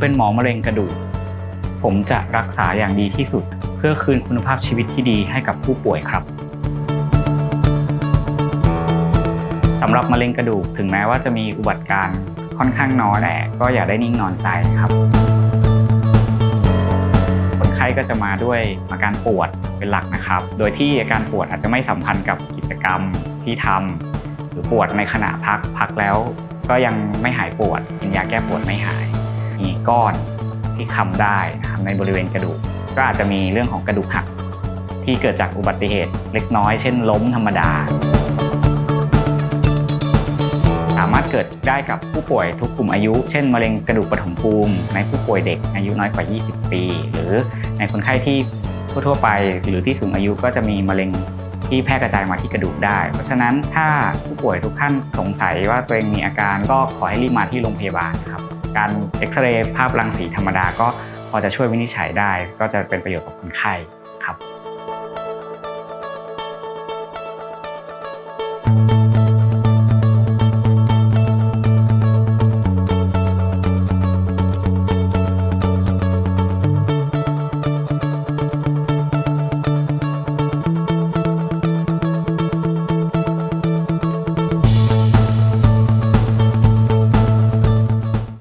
เป็นหมอมะเร็งกระดูก ผมจะรักษาอย่างดีที่สุด เพื่อคืนคุณภาพชีวิตที่ดีให้กับผู้ป่วยครับสำหรับมะเร็งกระดูกถึงแม้ว่าจะมีอุบัติการค่อนข้างน้อยแต่ก็อย่าได้นิ่งนอนใจครับคนไข้ก็จะมาด้วยอาการปวดเป็นหลักนะครับ โดยที่อาการปวดอาจจะไม่สัมพันธ์กับกิจกรรมที่ทำหรือปวดในขณะพักพักแล้ว ก็ยังไม่หายปวดกินยาแก้ปวดไม่หาย ก้อนที่คำได้นะครับในบริเวณกระดูก ก็อาจจะมีเรื่องของกระดูกหัก ที่เกิดจากอุบัติเหตุเล็กน้อย เช่นล้มธรรมดา สามารถเกิดได้กับผู้ป่วยทุกกลุ่มอายุ เช่น มะเร็งกระดูกปฐมภูมิในผู้ป่วยเด็กอายุน้อยกว่า 20 ปี หรือในคนไข้ที่ทั่วไปหรือที่สูงอายุก็จะมีมะเร็งที่แพร่กระจายมาที่กระดูกได้ เพราะฉะนั้นถ้าผู้ป่วยทุกท่านสงสัยว่าตัวเองมีอาการก็ขอให้รีบมาที่โรงพยาบาลครับ การเอ็กซเรย์ภาพรังสีธรรมดาก็พอจะช่วยวินิจฉัยได้ ก็จะเป็นประโยชน์กับคนไข้ครับ